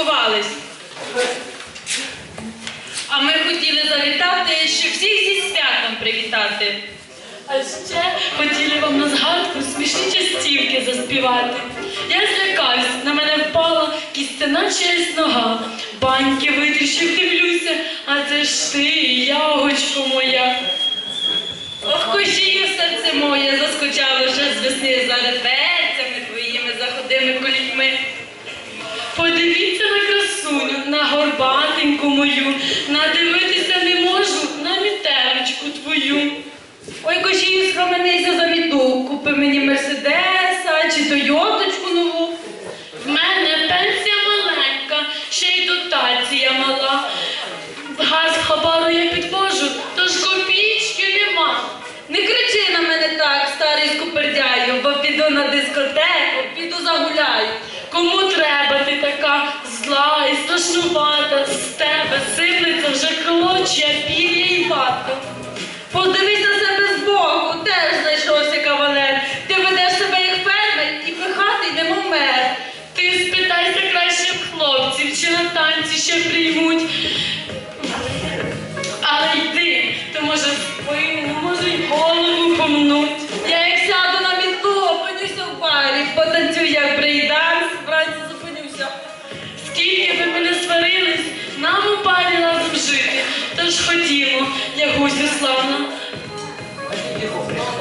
сховались. А ми хотіли завітати, щоб всіх зі святом привітати. А ще хотіли вам на згадку смішні частівки заспівати. Я злякався, на мене впала кістяна чиясь нога. Баньки витріщив, дивлюся, а це ж ти, ягочко моя. Горбатеньку мою, надивитися не можу на мітерочку твою. Ой, кожію схаменися за міту, купи мені мерседеса чи тойоточку нову. В мене пенсія маленька, ще й дотація мала. Газ хабару я підвожу, тож копійки нема. Не кричи на мене так, старий скупердяю, бо піду на дискотеку, піду загуляю. Кому треба ти така зла і страшнувата, клочя, пір'я і вата. Подивись на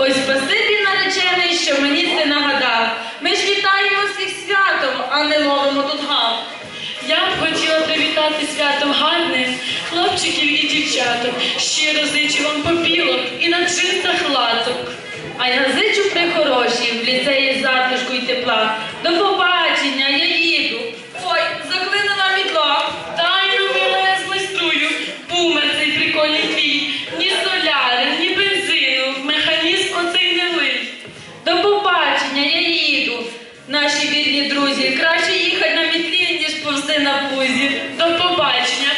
Ось спасибі наречений, що мені це нагадав. Ми ж вітаємо всіх святом, а не ловимо тут гав. Я б хотіла привітати святом гарним хлопчиків і дівчаток. Щиро зичу вам попілок і на чистах латок. А я зичу при хорошій, в ліцеї вірні друзі, краще їхати на мітлі, ніж повзти на пузі. До побачення,